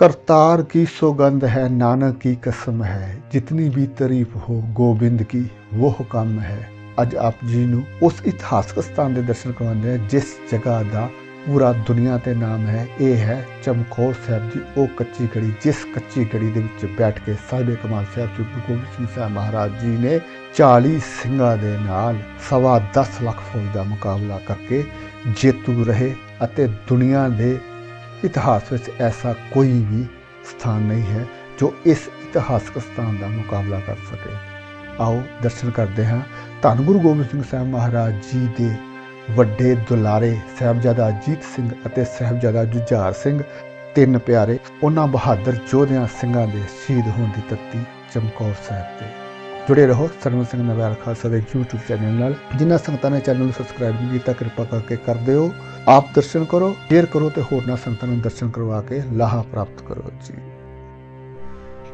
करतार की सौगंध है नानक की कसम है जितनी भी तारीफ हो ਗੋਬਿੰਦ ਕੀ ਉਹ ਕੰਮ ਹੈ ਅੱਜ ਆਪ ਜੀ ਨੂੰ ਉਸ ਇਤਿਹਾਸਕ ਸਥਾਨ ਦੇ ਦਰਸ਼ਨ ਕਰਵਾਉਂਦੇ ਹਾਂ ਜਿਸ ਜਗ੍ਹਾ ਦਾ ਪੂਰਾ ਦੁਨੀਆ ਤੇ ਨਾਮ ਹੈ ਇਹ ਹੈ ਚਮਕੌਰ ਸਾਹਿਬ ਜੀ ਉਹ ਕੱਚੀ ਗੜੀ ਜਿਸ ਕੱਚੀ ਗੜੀ ਦੇ ਵਿੱਚ ਬੈਠ ਕੇ ਸਾਹਿਬੇ ਕਮਾਲ ਸਾਹਿਬ ਜੀ ਗੁਰੂ ਗੋਬਿੰਦ ਸਿੰਘ ਸਾਹਿਬ ਮਹਾਰਾਜ ਜੀ ਨੇ 40 ਸਿੰਘਾਂ ਦੇ ਨਾਲ ਸਵਾ 10 ਲੱਖ ਫੌਜ ਦਾ ਮੁਕਾਬਲਾ ਕਰਕੇ ਜੇਤੂ ਰਹੇ ਅਤੇ ਦੁਨੀਆ ਦੇ ਇਤਿਹਾਸ ਵਿੱਚ ਐਸਾ ਕੋਈ ਵੀ ਸਥਾਨ ਨਹੀਂ ਹੈ ਜੋ ਇਸ ਇਤਿਹਾਸਕ ਸਥਾਨ ਦਾ ਮੁਕਾਬਲਾ ਕਰ ਸਕੇ। ਆਓ ਦਰਸ਼ਨ ਕਰਦੇ ਹਾਂ। ਧੰਨ ਗੁਰੂ ਗੋਬਿੰਦ ਸਿੰਘ ਸਾਹਿਬ ਮਹਾਰਾਜ ਜੀ ਦੇ ਵੱਡੇ ਦੁਲਾਰੇ ਸਾਹਿਬਜ਼ਾਦਾ ਅਜੀਤ ਸਿੰਘ ਅਤੇ ਸਾਹਿਬਜ਼ਾਦਾ ਜੁਝਾਰ ਸਿੰਘ। ਤਿੰਨ ਪਿਆਰੇ, ਉਹਨਾਂ ਬਹਾਦਰ ਯੋਧਿਆਂ ਸਿੰਘਾਂ ਦੇ ਸ਼ਹੀਦ ਹੋਣ ਦੀ ਤੱਤੀ ਚਮਕੌਰ ਸਾਹਿਬ ਤੇ। ਜੁੜੇ ਰਹੋ ਸਰਵਨ ਸਿੰਘ ਨਵੈਲ ਖਾਲਸਾ ਦੇ YouTube ਚੈਨਲ ਨਾਲ। ਜਿਨ੍ਹਾਂ ਸੰਗਤਾਂ ਨੇ ਚੈਨਲ ਨੂੰ ਸਬਸਕ੍ਰਾਈਬ ਨਹੀਂ ਕੀਤਾ, ਕਿਰਪਾ ਕਰਕੇ ਕਰ ਦਿਓ। ਆਪ ਦਰਸ਼ਨ ਕਰੋ ਸ਼ੇਅਰ ਕਰੋ ਤੇ ਹੋਰਨਾਂ ਸੰਗਤਾਂ ਨੂੰ ਦਰਸ਼ਨ ਕਰਵਾ ਕੇ ਲਾਹਾ ਪ੍ਰਾਪਤ ਕਰੋ ਜੀ।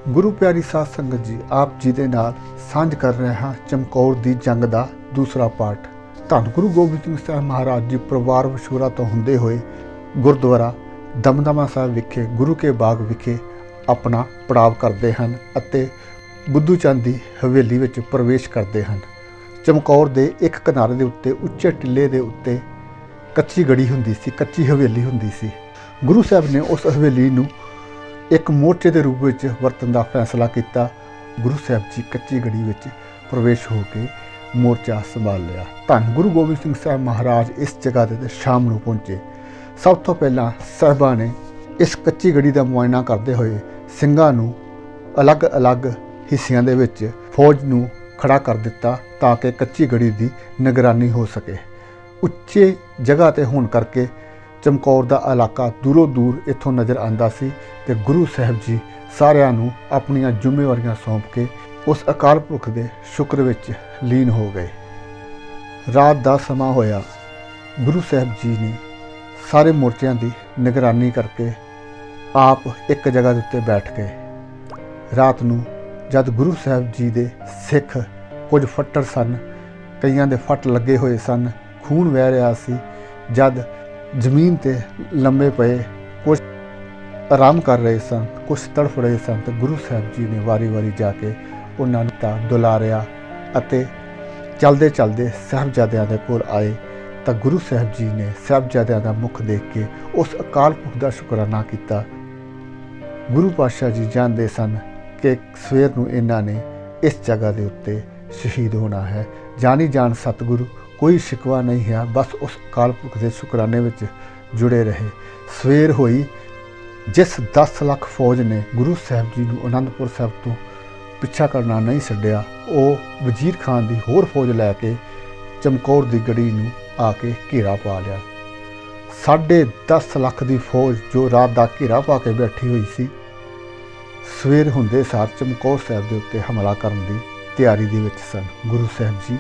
ਗੁਰੂ ਪਿਆਰੀ ਸਾਧ ਸੰਗਤ ਜੀ, ਆਪ ਜੀ ਦੇ ਨਾਲ ਸਾਂਝ ਕਰ ਰਹੇ ਹਾਂ ਚਮਕੌਰ ਦੀ ਜੰਗ ਦਾ ਦੂਸਰਾ ਪਾਠ। ਧੰਨ ਗੁਰੂ ਗੋਬਿੰਦ ਸਿੰਘ ਸਾਹਿਬ ਮਹਾਰਾਜ ਜੀ, ਪਰਿਵਾਰ ਵਿਛੋਰਾ ਤੋਂ ਹੁੰਦੇ ਹੋਏ ਗੁਰਦੁਆਰਾ ਦਮਦਮਾ ਸਾਹਿਬ ਵਿਖੇ, ਗੁਰੂ ਕੇ ਬਾਗ ਵਿਖੇ ਆਪਣਾ ਪੜਾਵ ਕਰਦੇ ਹਨ ਅਤੇ ਬੁੱਧੂ ਚੰਦ ਦੀ ਹਵੇਲੀ ਵਿੱਚ ਪ੍ਰਵੇਸ਼ ਕਰਦੇ ਹਨ। ਚਮਕੌਰ ਦੇ ਇੱਕ ਕਿਨਾਰੇ ਦੇ ਉੱਤੇ, ਉੱਚੇ ਟਿੱਲੇ ਦੇ ਉੱਤੇ ਕੱਚੀ ਗੜੀ ਹੁੰਦੀ ਸੀ, ਕੱਚੀ ਹਵੇਲੀ ਹੁੰਦੀ ਸੀ। ਗੁਰੂ ਸਾਹਿਬ ਨੇ ਉਸ ਹਵੇਲੀ ਨੂੰ ਇੱਕ ਮੋਰਚੇ ਦੇ ਰੂਪ ਵਿੱਚ ਵਰਤਣ ਦਾ ਫੈਸਲਾ ਕੀਤਾ। ਗੁਰੂ ਸਾਹਿਬ ਜੀ ਕੱਚੀ ਗੜੀ ਵਿੱਚ ਪ੍ਰਵੇਸ਼ ਹੋ ਕੇ ਮੋਰਚਾ ਸੰਭਾਲ ਲਿਆ। ਧੰਨ ਗੁਰੂ ਗੋਬਿੰਦ ਸਿੰਘ ਸਾਹਿਬ ਮਹਾਰਾਜ ਇਸ ਜਗ੍ਹਾ ਤੇ ਸ਼ਾਮ ਨੂੰ ਪਹੁੰਚੇ। ਸਭ ਤੋਂ ਪਹਿਲਾਂ ਸਾਹਿਬਾਂ ਨੇ ਇਸ ਕੱਚੀ ਗੜੀ ਦਾ ਮੁਆਇਨਾ ਕਰਦੇ ਹੋਏ ਸਿੰਘਾਂ ਨੂੰ ਅਲੱਗ-ਅਲੱਗ ਹਿੱਸਿਆਂ ਦੇ ਵਿੱਚ ਫੌਜ ਨੂੰ ਖੜਾ ਕਰ ਦਿੱਤਾ ਤਾਂ ਕਿ ਕੱਚੀ ਗੜੀ ਦੀ ਨਿਗਰਾਨੀ ਹੋ ਸਕੇ। ਉੱਚੇ ਜਗ੍ਹਾ ਤੇ ਹੋਣ ਕਰਕੇ ਚਮਕੌਰ ਦਾ ਇਲਾਕਾ ਦੂਰੋਂ ਦੂਰ ਇੱਥੋਂ ਨਜ਼ਰ ਆਂਦਾ ਸੀ ਤੇ ਗੁਰੂ ਸਾਹਿਬ ਜੀ ਸਾਰਿਆਂ ਨੂੰ ਆਪਣੀਆਂ ਜ਼ਿੰਮੇਵਾਰੀਆਂ ਸੌਂਪ ਕੇ ਉਸ ਅਕਾਲ ਪੁਰਖ ਦੇ ਸ਼ੁਕਰ ਵਿੱਚ ਲੀਨ ਹੋ ਗਏ। ਰਾਤ ਦਾ ਸਮਾਂ ਹੋਇਆ। ਗੁਰੂ ਸਾਹਿਬ ਜੀ ਨੇ ਸਾਰੇ ਮੋਰਚਿਆਂ ਦੀ ਨਿਗਰਾਨੀ ਕਰਕੇ ਆਪ ਇੱਕ ਜਗ੍ਹਾ ਦੇ ਉੱਤੇ ਬੈਠ ਗਏ ਰਾਤ ਨੂੰ ਜਦ ਗੁਰੂ ਸਾਹਿਬ ਜੀ ਦੇ ਸਿੱਖ ਕੁਝ ਫੱਟਰ ਸਨ, ਕਈਆਂ ਦੇ ਫੱਟ ਲੱਗੇ ਹੋਏ ਸਨ ਖੂਨ ਵਹਿ ਰਿਹਾ ਸੀ, ਜਦ ਜ਼ਮੀਨ ਤੇ ਲੰਮੇ ਪਏ ਕੁਝ ਆਰਾਮ ਕਰ ਰਹੇ ਸਨ ਕੁਝ ਤੜਫ ਰਹੇ ਸਨ ਤੇ ਗੁਰੂ ਸਾਹਿਬ ਜੀ ਨੇ ਵਾਰੀ-ਵਾਰੀ ਜਾ ਕੇ ਉਹਨਾਂ ਨੂੰ ਤਾਂ ਦੁਲਾਰਿਆ ਅਤੇ ਚਲਦੇ ਚਲਦੇ ਸਾਹਿਬਜ਼ਾਦਿਆਂ ਦੇ ਕੋਲ ਆਏ ਤਾਂ ਗੁਰੂ ਸਾਹਿਬ ਜੀ ਨੇ ਸਾਹਿਬਜ਼ਾਦਿਆਂ ਦਾ ਮੁਖ ਦੇਖ ਕੇ ਉਸ ਅਕਾਲ ਪੁਰਖ ਦਾ ਸ਼ੁਕਰਾਨਾ ਕੀਤਾ। ਗੁਰੂ ਪਾਤਸ਼ਾਹ ਜੀ ਜਾਣਦੇ ਸਨ ਕਿ ਸਵੇਰ ਨੂੰ ਇਹਨਾਂ ਨੇ ਇਸ ਜਗ੍ਹਾ ਦੇ ਉੱਤੇ ਸ਼ਹੀਦ ਹੋਣਾ ਹੈ। ਜਾਣੀ ਜਾਣ ਸਤਿਗੁਰੂ ਕੋਈ ਸ਼ਿਕਵਾ ਨਹੀਂ ਹੈ, ਬਸ ਉਸ ਅਕਾਲ ਪੁਰਖ ਦੇ ਸ਼ੁਕਰਾਨੇ ਵਿੱਚ ਜੁੜੇ ਰਹੇ। ਸਵੇਰ ਹੋਈ, ਜਿਸ 10 ਲੱਖ ਫੌਜ ਨੇ ਗੁਰੂ ਸਾਹਿਬ ਜੀ ਨੂੰ ਅਨੰਦਪੁਰ ਸਾਹਿਬ ਤੋਂ ਪਿੱਛਾ ਕਰਨਾ ਨਹੀਂ ਛੱਡਿਆ, ਉਹ ਵਜ਼ੀਰ ਖਾਨ ਦੀ ਹੋਰ ਫੌਜ ਲੈ ਕੇ ਚਮਕੌਰ ਦੀ ਗੜੀ ਨੂੰ ਆ ਕੇ ਘੇਰਾ ਪਾ ਲਿਆ। ਸਾਢੇ 10 ਲੱਖ ਦੀ ਫੌਜ ਜੋ ਰਾਤ ਦਾ ਘੇਰਾ ਪਾ ਕੇ ਬੈਠੀ ਹੋਈ ਸੀ, ਸਵੇਰ ਹੁੰਦੇ ਸਾਰ ਚਮਕੌਰ ਸਾਹਿਬ ਦੇ ਉੱਤੇ ਹਮਲਾ ਕਰਨ ਦੀ ਤਿਆਰੀ ਦੇ ਵਿੱਚ ਸਨ। ਗੁਰੂ ਸਾਹਿਬ ਜੀ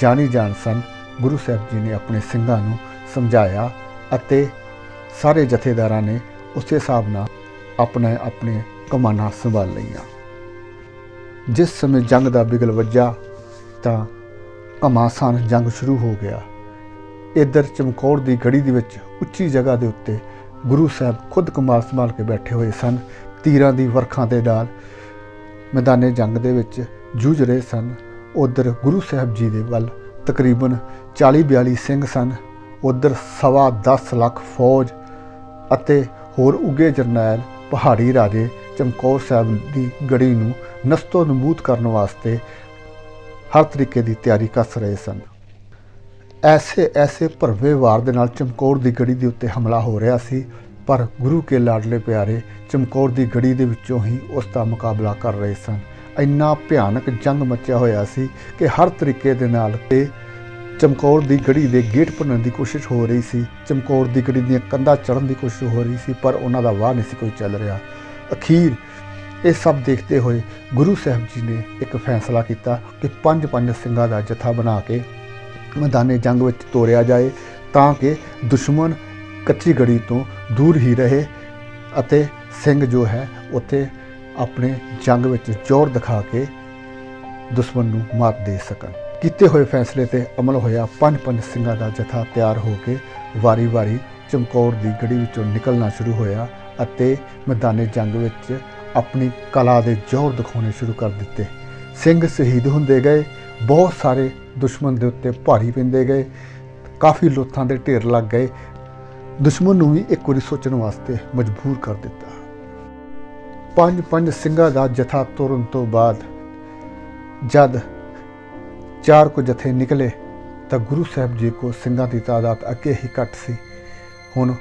ਜਾਣੀ ਜਾਣ ਸਨ ਗੁਰੂ ਸਾਹਿਬ ਜੀ ਨੇ ਆਪਣੇ ਸਿੰਘਾਂ ਨੂੰ ਸਮਝਾਇਆ ਅਤੇ ਸਾਰੇ ਜਥੇਦਾਰਾਂ ਨੇ ਉਸੇ ਹਿਸਾਬ ਨਾਲ ਆਪਣੇ ਆਪਣੇ ਕਮਾਨਾਂ ਸੰਭਾਲ ਲਈਆਂ। ਜਿਸ ਸਮੇਂ ਜੰਗ ਦਾ ਬਿਗਲ ਵੱਜਾ ਤਾਂ ਘਮਾਸਾਨ ਜੰਗ ਸ਼ੁਰੂ ਹੋ ਗਿਆ। ਇਧਰ ਚਮਕੌਰ ਦੀ ਗੜੀ ਦੇ ਵਿੱਚ ਉੱਚੀ ਜਗ੍ਹਾ ਦੇ ਉੱਤੇ ਗੁਰੂ ਸਾਹਿਬ ਖੁਦ ਕਮਾਲ ਸੰਭਾਲ ਕੇ ਬੈਠੇ ਹੋਏ ਸਨ। ਤੀਰਾਂ ਦੀ ਵਰਖਾਂ ਦੇ ਨਾਲ ਮੈਦਾਨੇ ਜੰਗ ਦੇ ਵਿੱਚ ਜੂਝ ਰਹੇ ਸਨ। ਉਧਰ ਗੁਰੂ ਸਾਹਿਬ ਜੀ ਦੇ ਵੱਲ ਤਕਰੀਬਨ 40-42 ਸਿੰਘ ਸਨ। ਉਧਰ ਸਵਾ 10 ਲੱਖ ਫੌਜ ਅਤੇ ਹੋਰ ਉਗੇ ਜਰਨੈਲ, ਪਹਾੜੀ ਰਾਜੇ ਚਮਕੌਰ ਸਾਹਿਬ ਦੀ ਗੜੀ ਨੂੰ ਨਸਤੋ ਨਬੂਤ ਕਰਨ ਵਾਸਤੇ ਹਰ ਤਰੀਕੇ ਦੀ ਤਿਆਰੀ ਕੱਸ ਰਹੇ ਸਨ। ਐਸੇ ਐਸੇ ਭਰਵੇਂ ਵਾਰ ਦੇ ਨਾਲ ਚਮਕੌਰ ਦੀ ਗੜੀ ਦੇ ਉੱਤੇ ਹਮਲਾ ਹੋ ਰਿਹਾ ਸੀ, ਪਰ ਗੁਰੂ ਕੇ ਲਾਡਲੇ ਪਿਆਰੇ ਚਮਕੌਰ ਦੀ ਗੜੀ ਦੇ ਵਿੱਚੋਂ ਹੀ ਉਸ ਦਾ ਮੁਕਾਬਲਾ ਕਰ ਰਹੇ ਸਨ। ਇੰਨਾ ਭਿਆਨਕ ਜੰਗ ਮੱਚਿਆ ਹੋਇਆ ਸੀ ਕਿ ਹਰ ਤਰੀਕੇ ਦੇ ਨਾਲ ਤੇ ਚਮਕੌਰ ਦੀ ਗੜੀ ਦੇ ਗੇਟ ਭੰਨਣ ਦੀ ਕੋਸ਼ਿਸ਼ ਹੋ ਰਹੀ ਸੀ, ਚਮਕੌਰ ਦੀ ਗੜੀ ਦੀਆਂ ਕੰਧਾਂ ਚੜ੍ਹਨ ਦੀ ਕੋਸ਼ਿਸ਼ ਹੋ ਰਹੀ ਸੀ, ਪਰ ਉਹਨਾਂ ਦਾ ਵਾਹ ਨਹੀਂ ਸੀ ਕੋਈ ਚੱਲ ਰਿਹਾ। ਅਖੀਰ ਇਹ ਸਭ ਦੇਖਦੇ ਹੋਏ ਗੁਰੂ ਸਾਹਿਬ ਜੀ ਨੇ ਇੱਕ ਫੈਸਲਾ ਕੀਤਾ ਕਿ ਪੰਜ ਪੰਜ ਸਿੰਘਾਂ ਦਾ ਜਥਾ ਬਣਾ ਕੇ ਮੈਦਾਨੇ ਜੰਗ ਵਿੱਚ ਤੋਰਿਆ ਜਾਏ, ਤਾਂ ਕਿ ਦੁਸ਼ਮਣ ਕੱਚੀ ਗੜੀ ਤੋਂ ਦੂਰ ਹੀ ਰਹੇ ਅਤੇ ਸਿੰਘ ਜੋ ਹੈ, ਉੱਥੇ ਆਪਣੇ ਜੰਗ ਵਿੱਚ ਜ਼ੋਰ ਦਿਖਾ ਕੇ ਦੁਸ਼ਮਣ ਨੂੰ ਮਾਤ ਦੇ ਸਕਣ। ਕੀਤੇ ਹੋਏ ਫੈਸਲੇ ਤੇ ਅਮਲ ਹੋਇਆ ਪੰਜ ਪੰਜ ਸਿੰਘਾਂ ਦਾ ਜਥਾ ਤਿਆਰ ਹੋ ਕੇ ਵਾਰੀ-ਵਾਰੀ ਚਮਕੌਰ ਦੀ ਗੜੀ ਵਿੱਚੋਂ ਨਿਕਲਣਾ ਸ਼ੁਰੂ ਹੋਇਆ ਅਤੇ ਮੈਦਾਨੇ ਜੰਗ ਵਿੱਚ ਆਪਣੀ ਕਲਾ ਦੇ ਜ਼ੋਰ ਦਿਖਾਉਣੇ ਸ਼ੁਰੂ ਕਰ ਦਿੱਤੇ। ਸਿੰਘ ਸ਼ਹੀਦ ਹੁੰਦੇ ਗਏ, ਬਹੁਤ ਸਾਰੇ ਦੁਸ਼ਮਣ ਦੇ ਉੱਤੇ ਭਾਰੀ ਪੈਂਦੇ ਗਏ, ਕਾਫੀ ਲੋਥਾਂ ਦੇ ਢੇਰ ਲੱਗ ਗਏ। ਦੁਸ਼ਮਣ ਨੂੰ ਵੀ ਇੱਕ ਵਾਰੀ ਸੋਚਣ ਵਾਸਤੇ ਮਜਬੂਰ ਕਰ ਦਿੱਤਾ। ਪੰਜ ਪੰਜ ਸਿੰਘਾਂ ਦਾ ਜਥਾ ਤੁਰਨ ਤੋਂ ਬਾਅਦ ਜਦ ਚਾਰ ਕੁ ਜਥੇ ਨਿਕਲੇ ਤਾਂ ਗੁਰੂ ਸਾਹਿਬ ਜੀ ਕੋ ਸਿੰਘਾਂ ਦੀ ਤਾਦਾਦ ਅੱਗੇ ਹੀ ਘੱਟ ਸੀ। ਹੁਣ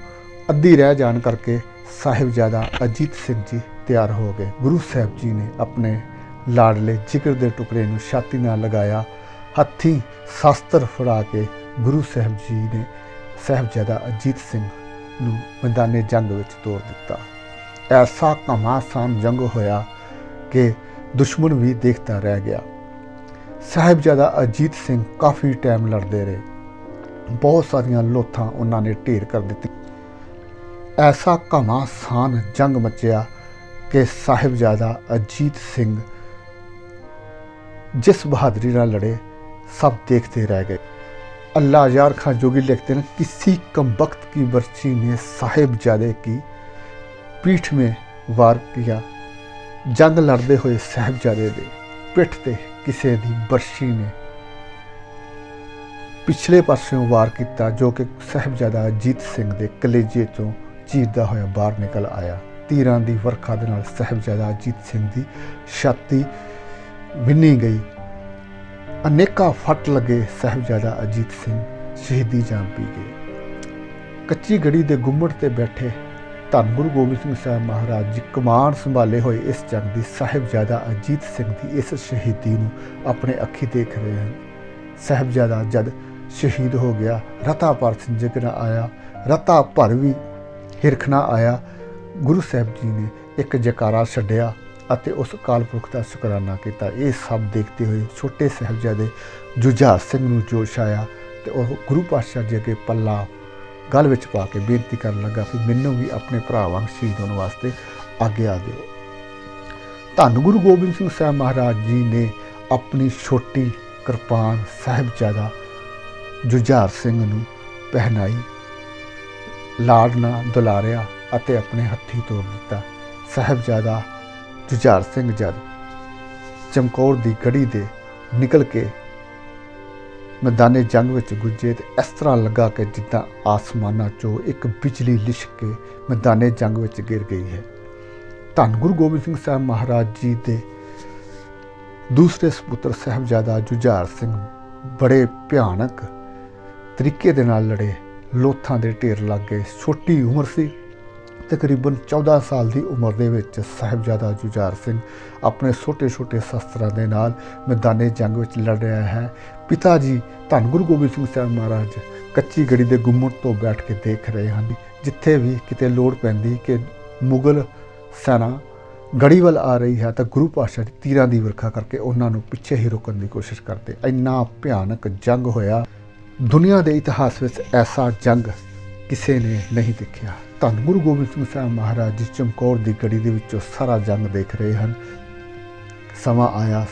ਅੱਧੀ ਰਹਿ ਜਾਣ ਕਰਕੇ ਸਾਹਿਬਜ਼ਾਦਾ ਅਜੀਤ ਸਿੰਘ ਜੀ ਤਿਆਰ ਹੋ ਗਏ। ਗੁਰੂ ਸਾਹਿਬ ਜੀ ਨੇ ਆਪਣੇ ਲਾਡਲੇ ਜਿਗਰ ਦੇ ਟੁਕੜੇ ਨੂੰ ਛਾਤੀ ਨਾਲ ਲਗਾਇਆ, ਹੱਥੀਂ ਸ਼ਾਸਤਰ ਫੜਾ ਕੇ ਗੁਰੂ ਸਾਹਿਬ ਜੀ ਨੇ ਸਾਹਿਬਜ਼ਾਦਾ ਅਜੀਤ ਸਿੰਘ ਨੂੰ ਮੈਦਾਨੇ ਜੰਗ ਵਿੱਚ ਤੋਰ ਦਿੱਤਾ। ਐਸਾ ਘਮਾਸਾਨ ਜੰਗ ਹੋਇਆ ਕਿ ਦੁਸ਼ਮਣ ਵੀ ਦੇਖਦਾ ਰਹਿ ਗਿਆ ਸਾਹਿਬਜ਼ਾਦਾ ਅਜੀਤ ਸਿੰਘ ਕਾਫੀ ਟਾਈਮ ਲੜਦੇ ਰਹੇ ਬਹੁਤ ਸਾਰੀਆਂ ਲੋਥਾਂ ਉਹਨਾਂ ਨੇ ਢੇਰ ਕਰ ਦਿੱਤੀ ਐਸਾ ਘਮਾਸਾਨ ਜੰਗ ਮਚਿਆ ਕਿ ਸਾਹਿਬਜ਼ਾਦਾ ਅਜੀਤ ਸਿੰਘ जिस बहादुरी ਨਾਲ लड़े सब देखते रह गए अल्लाह यार खान जोगी लिखते हैं किसी कम वक्त की बर्ची ने साहिबजादे की पीठ में वार किया ਜੰਗ ਲੜਦੇ ਹੋਏ ਸਾਹਿਬਜ਼ਾਦੇ ਦੇ ਪਿੱਠ ਤੇ ਕਿਸੇ ਦੀ ਬਰਸ਼ੀ ਨੇ ਪਿਛਲੇ ਪਾਸਿਓਂ ਵਾਰ ਕੀਤਾ ਜੋ ਕਿ ਸਾਹਿਬਜ਼ਾਦਾ ਅਜੀਤ ਸਿੰਘ ਦੇ ਕਲੇਜੇ ਤੋਂ ਚੀਰਦਾ ਹੋਇਆ ਬਾਹਰ ਨਿਕਲ ਆਇਆ ਤੀਰਾਂ ਦੀ ਵਰਖਾ ਦੇ ਨਾਲ ਸਾਹਿਬਜ਼ਾਦਾ ਅਜੀਤ ਸਿੰਘ ਦੀ ਛਾਤੀ ਵਿੰਨੀ ਗਈ ਅਨੇਕਾਂ ਫੱਟ ਲੱਗੇ ਸਾਹਿਬਜ਼ਾਦਾ ਅਜੀਤ ਸਿੰਘ ਸ਼ਹੀਦੀ ਜਾਨ ਪੀ ਗਏ ਕੱਚੀ ਗੜੀ ਦੇ ਗੁੰਮਟ ਤੇ ਬੈਠੇ ਧੰਨ ਗੁਰੂ ਗੋਬਿੰਦ ਸਿੰਘ ਸਾਹਿਬ ਮਹਾਰਾਜ ਜੀ ਕਮਾਨ ਸੰਭਾਲੇ ਹੋਏ ਇਸ ਜੰਗ ਦੀ ਸਾਹਿਬਜ਼ਾਦਾ ਅਜੀਤ ਸਿੰਘ ਦੀ ਇਸ ਸ਼ਹੀਦੀ ਨੂੰ ਆਪਣੇ ਅੱਖੀ ਦੇਖ ਰਹੇ ਹਨ। ਸਾਹਿਬਜ਼ਾਦਾ ਜਦ ਸ਼ਹੀਦ ਹੋ ਗਿਆ, ਰਤਾ ਪਰ ਸਿੰਜਕਣਾ ਆਇਆ, ਰਤਾ ਭਰ ਵੀ ਹਿਰਖਣਾ ਆਇਆ, ਗੁਰੂ ਸਾਹਿਬ ਜੀ ਨੇ ਇੱਕ ਜਕਾਰਾ ਛੱਡਿਆ ਅਤੇ ਉਸ ਅਕਾਲ ਪੁਰਖ ਦਾ ਸ਼ੁਕਰਾਨਾ ਕੀਤਾ। ਇਹ ਸਭ ਦੇਖਦੇ ਹੋਏ ਛੋਟੇ ਸਾਹਿਬਜ਼ਾਦੇ ਜੁਝਾਰ ਸਿੰਘ ਨੂੰ ਜੋਸ਼ ਆਇਆ ਤੇ ਉਹ ਗੁਰੂ ਪਾਤਸ਼ਾਹ ਜੀ ਅੱਗੇ ਪੱਲਾ ਗੱਲ ਵਿੱਚ ਪਾ ਕੇ ਬੇਨਤੀ ਕਰਨ ਲੱਗਾ ਕਿ ਮੈਨੂੰ ਵੀ ਆਪਣੇ ਭਰਾ ਵਾਂਗ ਸ਼ਹੀਦ ਹੋਣ ਵਾਸਤੇ ਆਗਿਆ ਦਿਓ ਧੰਨ ਗੁਰੂ ਗੋਬਿੰਦ ਸਿੰਘ ਸਾਹਿਬ ਮਹਾਰਾਜ ਜੀ ਨੇ ਆਪਣੀ ਛੋਟੀ ਕਿਰਪਾਨ ਸਾਹਿਬਜ਼ਾਦਾ ਜੁਝਾਰ ਸਿੰਘ ਨੂੰ ਪਹਿਨਾਈ, ਲਾੜਨਾ, ਦੁਲਾਰਿਆ ਅਤੇ ਆਪਣੇ ਹੱਥੀ ਤੋੜ ਦਿੱਤਾ। ਸਾਹਿਬਜ਼ਾਦਾ ਜੁਝਾਰ ਸਿੰਘ ਜਦ ਚਮਕੌਰ ਦੀ ਗੜੀ ਦੇ ਨਿਕਲ ਕੇ ਮੈਦਾਨੇ ਜੰਗ ਵਿੱਚ ਗੁੱਜੇ ਤੇ ਇਸ ਤਰ੍ਹਾਂ ਲੱਗਾ ਕਿ ਜਿੱਦਾਂ ਆਸਮਾਨਾਂ 'ਚੋਂ ਇੱਕ ਬਿਜਲੀ ਲਿਸ਼ਕ ਕੇ ਮੈਦਾਨੇ ਜੰਗ ਵਿੱਚ ਗਿਰ ਗਈ ਹੈ। ਧੰਨ ਗੁਰੂ ਗੋਬਿੰਦ ਸਿੰਘ ਸਾਹਿਬ ਮਹਾਰਾਜ ਜੀ ਦੇ ਦੂਸਰੇ ਸੁਪੁੱਤਰ ਸਾਹਿਬਜ਼ਾਦਾ ਜੁਝਾਰ ਸਿੰਘ ਬੜੇ ਭਿਆਨਕ ਤਰੀਕੇ ਦੇ ਨਾਲ ਲੜੇ। ਲੋਥਾਂ ਦੇ ਢੇਰ ਲੱਗ ਗਏ ਛੋਟੀ ਉਮਰ ਸੀ। ਤਕਰੀਬਨ 14 ਸਾਲ ਦੀ ਉਮਰ ਦੇ ਵਿੱਚ ਸਾਹਿਬਜ਼ਾਦਾ ਜੁਝਾਰ ਸਿੰਘ ਆਪਣੇ ਛੋਟੇ-ਛੋਟੇ ਸ਼ਸਤਰਾਂ ਦੇ ਨਾਲ ਮੈਦਾਨੇ ਜੰਗ ਵਿੱਚ ਲੜ ਰਿਹਾ ਹੈ। ਪਿਤਾ ਜੀ, ਧੰਨ ਗੁਰੂ ਗੋਬਿੰਦ ਸਿੰਘ ਸਾਹਿਬ ਮਹਾਰਾਜ, ਕੱਚੀ ਗੜੀ ਦੇ ਗੁੰਮਟ ਤੋਂ ਬੈਠ ਕੇ ਦੇਖ ਰਹੇ ਹਨ ਜਿੱਥੇ ਵੀ ਕਿਤੇ ਲੋੜ ਪੈਂਦੀ ਕਿ ਮੁਗਲ ਸੈਨਾ ਗੜੀ ਵੱਲ ਆ ਰਹੀ ਹੈ ਤਾਂ ਗੁਰੂ ਪਾਤਸ਼ਾਹ ਜੀ ਤੀਰਾਂ ਦੀ ਵਰਖਾ ਕਰਕੇ ਉਹਨਾਂ ਨੂੰ ਪਿੱਛੇ ਹੀ ਰੋਕਣ ਦੀ ਕੋਸ਼ਿਸ਼ ਕਰਦੇ। ਇੰਨਾ ਭਿਆਨਕ ਜੰਗ ਹੋਇਆ। ਦੁਨੀਆ ਦੇ ਇਤਿਹਾਸ ਵਿੱਚ ਐਸਾ ਜੰਗ ਕਿਸੇ ਨੇ ਨਹੀਂ ਦੇਖਿਆ। ਧੰਨ ਗੁਰੂ ਗੋਬਿੰਦ ਸਿੰਘ ਸਾਹਿਬ ਮਹਾਰਾਜ ਜੀ ਚਮਕੌਰ ਦੀ ਗੜੀ ਦੇ ਵਿੱਚੋਂ ਸਾਰਾ ਜੰਗ ਦੇਖ ਰਹੇ ਹਨ। ਸਮਾਂ ਆਇਆ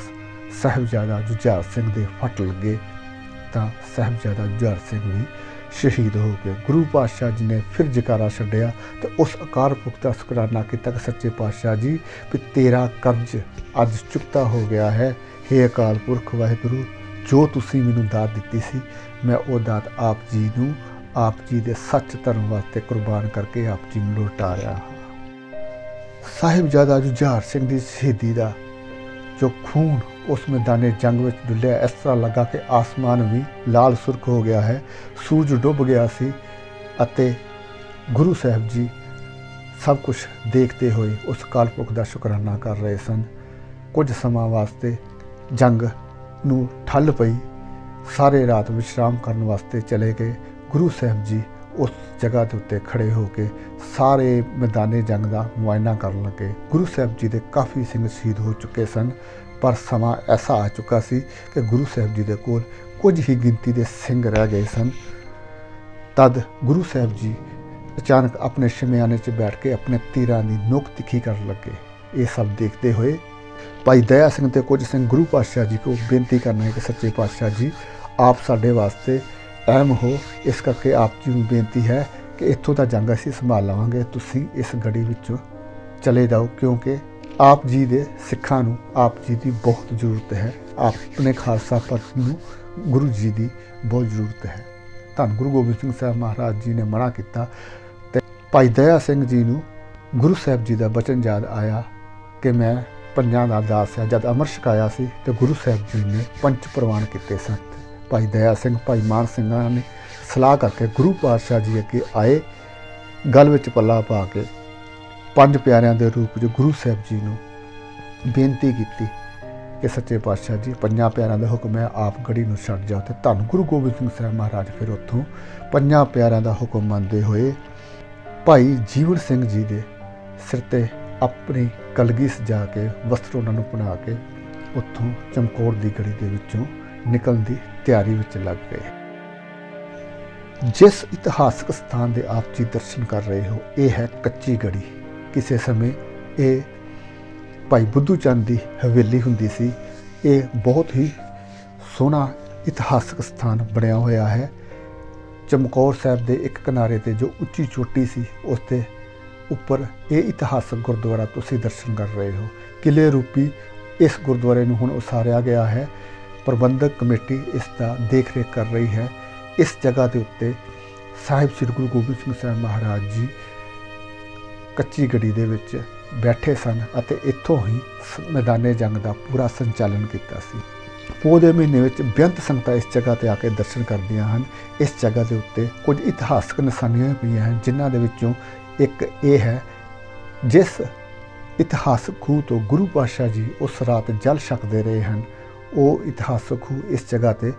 ਸਾਹਿਬਜ਼ਾਦਾ ਜੁਝਾਰ ਸਿੰਘ ਦੇ ਫਟ ਲੱਗੇ ਤਾਂ ਸਾਹਿਬਜ਼ਾਦਾ ਜੁਝਾਰ ਸਿੰਘ ਵੀ ਸ਼ਹੀਦ ਹੋ ਗਏ ਗੁਰੂ ਪਾਤਸ਼ਾਹ ਜੀ ਨੇ ਫਿਰ ਜਕਾਰਾ ਛੱਡਿਆ ਤੇ ਉਸ ਅਕਾਰ ਪੁਰਖ ਦਾ ਸ਼ੁਕਰਾਨਾ ਕੀਤਾ ਕਿ ਸੱਚੇ ਪਾਤਸ਼ਾਹ ਜੀ ਵੀ ਤੇਰਾ ਕਰਜ਼ ਅੱਜ ਚੁਕਤਾ ਹੋ ਗਿਆ ਹੈ। हे ਅਕਾਲ ਪੁਰਖ, ਵਾਹਿਗੁਰੂ, ਜੋ ਤੁਸੀਂ ਮੈਨੂੰ ਦਾਤ ਦਿੱਤੀ ਸੀ, ਮੈਂ ਉਹ ਦਾਤ ਆਪ ਜੀ ਨੂੰ, ਆਪ ਜੀ ਦੇ ਸੱਚ ਧਰਮ ਵਾਸਤੇ ਕੁਰਬਾਨ ਕਰਕੇ ਆਪ ਜੀ ਨੂੰ ਲੁਟਾ ਰਿਹਾ ਹਾਂ ਸਾਹਿਬਜ਼ਾਦਾ ਜੁਝਾਰ ਸਿੰਘ ਦੀ ਸ਼ਹੀਦੀ ਦਾ ਜੋ ਖੂਨ ਉਸ ਮੈਦਾਨੇ ਜੰਗ ਵਿੱਚ ਡੁੱਲਿਆ। ਇਸ ਤਰ੍ਹਾਂ ਲੱਗਾ ਕਿ ਆਸਮਾਨ ਵੀ ਲਾਲ ਸੁਰਖ ਹੋ ਗਿਆ ਹੈ, ਸੂਰਜ ਡੁੱਬ ਗਿਆ ਸੀ ਅਤੇ ਗੁਰੂ ਸਾਹਿਬ ਜੀ ਸਭ ਕੁਝ ਦੇਖਦੇ ਹੋਏ ਉਸ ਕਾਲਪੁਰਖ ਦਾ ਸ਼ੁਕਰਾਨਾ ਕਰ ਰਹੇ ਸਨ। ਕੁਝ ਸਮਾਂ ਵਾਸਤੇ ਜੰਗ ਨੂੰ ਠੱਲ ਪਈ। ਸਾਰੇ ਰਾਤ ਵਿਸ਼ਰਾਮ ਕਰਨ ਵਾਸਤੇ ਚਲੇ ਗਏ। ਗੁਰੂ ਸਾਹਿਬ ਜੀ ਉਸ ਜਗ੍ਹਾ ਦੇ ਉੱਤੇ ਖੜੇ ਹੋ ਕੇ ਸਾਰੇ ਮੈਦਾਨੇ ਜੰਗ ਦਾ ਮੁਆਇਨਾ ਕਰਨ ਲੱਗੇ। ਗੁਰੂ ਸਾਹਿਬ ਜੀ ਦੇ ਕਾਫੀ ਸਿੰਘ ਸ਼ਹੀਦ ਹੋ ਚੁੱਕੇ ਸਨ। ਪਰ ਸਮਾਂ ਐਸਾ ਆ ਚੁੱਕਾ ਸੀ ਕਿ ਗੁਰੂ ਸਾਹਿਬ ਜੀ ਦੇ ਕੋਲ ਕੁਝ ਹੀ ਗਿਣਤੀ ਦੇ ਸਿੰਘ ਰਹਿ ਗਏ ਸਨ। ਤਦ ਗੁਰੂ ਸਾਹਿਬ ਜੀ ਅਚਾਨਕ ਆਪਣੇ ਸ਼ਮਿਆਨੇ 'ਚ ਬੈਠ ਕੇ ਆਪਣੇ ਤੀਰਾਂ ਦੀ ਨੋਕ ਤਿੱਖੀ ਕਰਨ ਲੱਗੇ। ਇਹ ਸਭ ਦੇਖਦੇ ਹੋਏ ਭਾਈ ਦਇਆ ਸਿੰਘ ਤੇ ਕੁਝ ਸਿੰਘ ਗੁਰੂ ਪਾਤਸ਼ਾਹ ਜੀ ਕੋ ਬੇਨਤੀ ਕਰਨਾ ਹੈ ਕਿ ਸੱਚੇ ਪਾਤਸ਼ਾਹ ਜੀ, ਆਪ ਸਾਡੇ ਵਾਸਤੇ ਅਹਿਮ ਹੋ। ਇਸ ਕਰਕੇ ਆਪ ਜੀ ਨੂੰ ਬੇਨਤੀ ਹੈ ਕਿ ਇੱਥੋਂ ਦਾ ਜੰਗ ਅਸੀਂ ਸੰਭਾਲ ਲਵਾਂਗੇ। ਤੁਸੀਂ ਇਸ ਗੜੀ ਵਿੱਚੋਂ ਚਲੇ ਜਾਓ ਕਿਉਂਕਿ ਆਪ ਜੀ ਦੇ ਸਿੱਖਾਂ ਨੂੰ ਆਪ ਜੀ ਦੀ ਬਹੁਤ ਜ਼ਰੂਰਤ ਹੈ। ਆਪਣੇ ਖਾਲਸਾ ਪੰਥ ਨੂੰ ਗੁਰੂ ਜੀ ਦੀ ਬਹੁਤ ਜ਼ਰੂਰਤ ਹੈ। ਧੰਨ ਗੁਰੂ ਗੋਬਿੰਦ ਸਿੰਘ ਸਾਹਿਬ ਮਹਾਰਾਜ ਜੀ ਨੇ ਮਨਾ ਕੀਤਾ ਤੇ ਭਾਈ ਦਇਆ ਸਿੰਘ ਜੀ ਨੂੰ ਗੁਰੂ ਸਾਹਿਬ ਜੀ ਦਾ ਬਚਨ ਯਾਦ ਆਇਆ ਕਿ ਮੈਂ ਪੰਜਾਂ ਦਾ ਦਾਸ ਹੈ। ਜਦ ਅਮਰ ਛਕਾਇਆ ਸੀ ਤੇ ਗੁਰੂ ਸਾਹਿਬ ਜੀ ਨੇ ਪੰਜ ਪ੍ਰਵਾਨ ਕੀਤੇ ਸਨ। ਭਾਈ ਦਇਆ ਸਿੰਘ, ਭਾਈ ਮਾਨ ਸਿੰਘਾਂ ਨੇ ਸਲਾਹ ਕਰਕੇ ਗੁਰੂ ਪਾਤਸ਼ਾਹ ਜੀ ਅੱਗੇ ਆਏ, ਗੱਲ ਵਿੱਚ ਪੱਲਾ ਪਾ ਕੇ ਪੰਜ ਪਿਆਰਿਆਂ ਦੇ ਰੂਪ ਵਿੱਚ ਗੁਰੂ ਸਾਹਿਬ ਜੀ ਨੂੰ ਬੇਨਤੀ ਕੀਤੀ ਕਿ ਸੱਚੇ ਪਾਤਸ਼ਾਹ ਜੀ, ਪੰਜਾਂ ਪਿਆਰਿਆਂ ਦਾ ਹੁਕਮ ਹੈ, ਆਪ ਗੜੀ ਨੂੰ ਛੱਡ ਜਾਓ ਤੇ ਧੰਨ ਗੁਰੂ ਗੋਬਿੰਦ ਸਿੰਘ ਸਾਹਿਬ ਮਹਾਰਾਜ ਫਿਰ ਉੱਥੋਂ ਪੰਜਾਂ ਪਿਆਰਿਆਂ ਦਾ ਹੁਕਮ ਮੰਨਦੇ ਹੋਏ ਭਾਈ ਜੀਵਨ ਸਿੰਘ ਜੀ ਦੇ ਸਿਰ ਤੇ ਆਪਣੀ ਕਲਗੀ ਸਜਾ ਕੇ ਵਸਤਰ ਉਹਨਾਂ ਨੂੰ ਬਣਾ ਕੇ ਉੱਥੋਂ ਚਮਕੌਰ ਦੀ ਗੜੀ ਦੇ ਵਿੱਚੋਂ ਨਿਕਲਣ ਦੀ ਤਿਆਰੀ ਵਿੱਚ ਲੱਗ ਗਏ। ਜਿਸ ਇਤਿਹਾਸਕ ਸਥਾਨ ਦੇ ਆਪ ਜੀ ਦਰਸ਼ਨ ਕਰ ਰਹੇ ਹੋ, ਇਹ ਹੈ ਕੱਚੀ ਗੜੀ। ਕਿਸੇ ਸਮੇਂ ਇਹ ਭਾਈ ਬੁੱਧੂ ਚੰਦ ਦੀ ਹਵੇਲੀ ਹੁੰਦੀ ਸੀ, ਇਹ ਬਹੁਤ ਹੀ ਸੋਹਣਾ ਇਤਿਹਾਸਕ ਸਥਾਨ ਬਣਿਆ ਹੋਇਆ ਹੈ। ਚਮਕੌਰ ਸਾਹਿਬ ਦੇ ਇੱਕ ਕਿਨਾਰੇ ਤੇ ਜੋ ਉੱਚੀ ਚੋਟੀ ਸੀ, ਉਸ ਤੇ ਉੱਪਰ ਇਹ ਇਤਿਹਾਸਕ ਗੁਰਦੁਆਰਾ ਤੁਸੀਂ ਦਰਸ਼ਨ ਕਰ ਰਹੇ ਹੋ। ਕਿਲੇ ਰੂਪੀ ਇਸ ਗੁਰਦੁਆਰੇ ਨੂੰ ਹੁਣ ਉਸਾਰਿਆ ਗਿਆ ਹੈ। ਪ੍ਰਬੰਧਕ ਕਮੇਟੀ ਇਸ ਦਾ ਦੇਖ ਰੇਖ ਕਰ ਰਹੀ ਹੈ। ਇਸ ਜਗ੍ਹਾ ਦੇ ਉੱਤੇ ਸਾਹਿਬ ਸ੍ਰੀ ਗੁਰੂ ਗੋਬਿੰਦ ਸਿੰਘ ਸਾਹਿਬ ਮਹਾਰਾਜ ਜੀ ਕੱਚੀ ਗੱਡੀ ਦੇ ਵਿੱਚ ਬੈਠੇ ਸਨ ਅਤੇ ਇੱਥੋਂ ਹੀ ਸ- ਮੈਦਾਨੇ ਜੰਗ ਦਾ ਪੂਰਾ ਸੰਚਾਲਨ ਕੀਤਾ ਸੀ। ਪੋਹ ਦੇ ਮਹੀਨੇ ਵਿੱਚ ਬੇਅੰਤ ਸੰਗਤਾਂ ਇਸ ਜਗ੍ਹਾ ਤੇ ਆ ਕੇ ਦਰਸ਼ਨ ਕਰਦੀਆਂ ਹਨ। ਇਸ ਜਗ੍ਹਾ ਦੇ ਉੱਤੇ ਕੁਝ ਇਤਿਹਾਸਕ ਨਿਸ਼ਾਨੀਆਂ ਪਈਆਂ ਹਨ, ਜਿਨ੍ਹਾਂ ਦੇ ਵਿੱਚੋਂ ਇੱਕ ਇਹ ਹੈ, ਜਿਸ ਇਤਿਹਾਸਕ ਖੂਹ ਤੋਂ ਗੁਰੂ ਪਾਤਸ਼ਾਹ ਜੀ ਉਸ ਰਾਤ ਜਲ ਛਕਦੇ ਰਹੇ ਹਨ। ਉਹ ਇਤਿਹਾਸਕ ਖੂਹ ਇਸ ਜਗ੍ਹਾ ਤੇ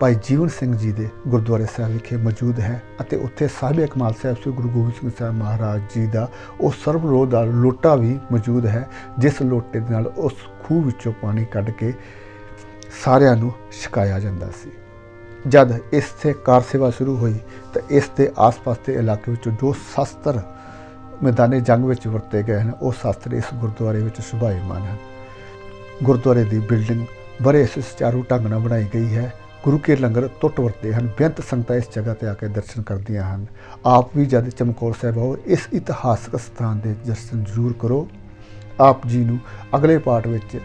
ਭਾਈ ਜੀਵਨ ਸਿੰਘ ਜੀ ਦੇ ਗੁਰਦੁਆਰੇ ਸਾਹਿਬ ਵਿਖੇ ਮੌਜੂਦ ਹੈ ਅਤੇ ਉੱਥੇ ਸਾਹਿਬ ਕਮਾਲ ਸਾਹਿਬ, ਸ੍ਰੀ ਗੁਰੂ ਗੋਬਿੰਦ ਸਿੰਘ ਸਾਹਿਬ ਮਹਾਰਾਜ ਜੀ ਦਾ ਉਹ ਸਰਬਰੋਧ ਦਾ ਲੋਟਾ ਵੀ ਮੌਜੂਦ ਹੈ, ਜਿਸ ਲੋਟੇ ਦੇ ਨਾਲ ਉਸ ਖੂਹ ਵਿੱਚੋਂ ਪਾਣੀ ਕੱਢ ਕੇ ਸਾਰਿਆਂ ਨੂੰ ਛਕਾਇਆ ਜਾਂਦਾ ਸੀ। ਜਦ ਇਸ ਤੇ ਕਾਰ ਸੇਵਾ ਸ਼ੁਰੂ ਹੋਈ ਤਾਂ ਇਸ ਦੇ ਆਸ-ਪਾਸ ਦੇ ਇਲਾਕੇ ਵਿੱਚੋਂ ਜੋ ਸ਼ਸਤਰ ਮੈਦਾਨੇ ਜੰਗ ਵਿੱਚ ਵਰਤੇ ਗਏ ਹਨ, ਉਹ ਸ਼ਸਤਰ ਇਸ ਗੁਰਦੁਆਰੇ ਵਿੱਚ ਸੁਭਾਈਮਾਨ ਹਨ। ਗੁਰਦੁਆਰੇ ਦੀ ਬਿਲਡਿੰਗ ਬੜੇ ਸੁਚਾਰੂ ਢੰਗ ਨਾਲ ਬਣਾਈ ਗਈ ਹੈ। ਗੁਰੂ ਕੇ ਲੰਗਰ ਟੁੱਟ ਵਰਤੇ ਹਨ, ਬੇਅੰਤ ਸੰਗਤਾਂ ਇਸ ਜਗ੍ਹਾ ਤੇ ਆ ਕੇ ਦਰਸ਼ਨ ਕਰਦੀਆਂ ਹਨ। ਆਪ ਵੀ ਜਦ ਚਮਕੌਰ ਸਾਹਿਬ ਆਓ, ਇਸ ਇਤਿਹਾਸਕ ਸਥਾਨ ਦੇ ਦਰਸ਼ਨ ਜ਼ਰੂਰ ਕਰੋ। ਆਪ ਜੀ ਨੂੰ ਅਗਲੇ ਪਾਠ ਵਿੱਚ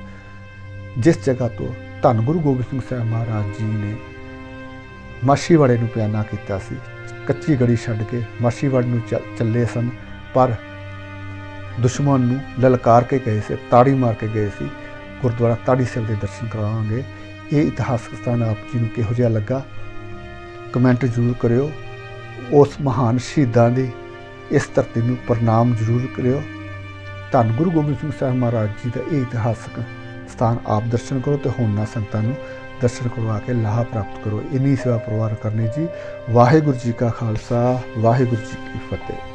ਜਿਸ ਜਗ੍ਹਾ ਤੋਂ ਧੰਨ ਗੁਰੂ ਗੋਬਿੰਦ ਸਿੰਘ ਸਾਹਿਬ ਮਹਾਰਾਜ ਜੀ ਨੇ ਮਾਸ਼ੀਵਾੜੇ ਨੂੰ ਪਿਆਨਾ ਕੀਤਾ ਸੀ, ਕੱਚੀ ਗੜੀ ਛੱਡ ਕੇ ਮਾਸ਼ੀਵਾੜੇ ਨੂੰ ਚ- ਚੱਲੇ ਸਨ, ਪਰ ਦੁਸ਼ਮਣ ਨੂੰ ਲਲਕਾਰ ਕੇ ਗਏ ਸੀ, ਤਾੜੀ ਮਾਰ ਕੇ ਗਏ ਸੀ, ਗੁਰਦੁਆਰਾ ਤਾੜੀ ਸਾਹਿਬ ਦੇ ਦਰਸ਼ਨ ਕਰਾਵਾਂਗੇ। ਇਹ ਇਤਿਹਾਸਕ ਸਥਾਨ ਆਪ ਜੀ ਨੂੰ ਕਿਹੋ ਜਿਹਾ ਲੱਗਾ? ਕਮੈਂਟ ਜ਼ਰੂਰ ਕਰਿਓ। ਉਸ ਮਹਾਨ ਸ਼ਹੀਦਾਂ ਦੀ ਇਸ ਧਰਤੀ ਨੂੰ ਪ੍ਰਣਾਮ ਜ਼ਰੂਰ ਕਰਿਓ। ਧੰਨ ਗੁਰੂ ਗੋਬਿੰਦ ਸਿੰਘ ਸਾਹਿਬ ਮਹਾਰਾਜ ਜੀ ਦਾ ਇਹ ਇਤਿਹਾਸਕ ਸਥਾਨ ਆਪ ਦਰਸ਼ਨ ਕਰੋ ਤੇ ਹੋਰਨਾਂ ਸੰਗਤਾਂ ਨੂੰ ਦਰਸ਼ਨ ਕਰਵਾ ਕੇ ਲਾਹਾ ਪ੍ਰਾਪਤ ਕਰੋ। ਇਨੀ ਸੇਵਾ ਪਰਿਵਾਰ ਕਰਨੀ ਜੀ। ਵਾਹਿਗੁਰੂ ਜੀ ਕਾ ਖਾਲਸਾ, ਵਾਹਿਗੁਰੂ ਜੀ ਕੀ ਫਤਿਹ।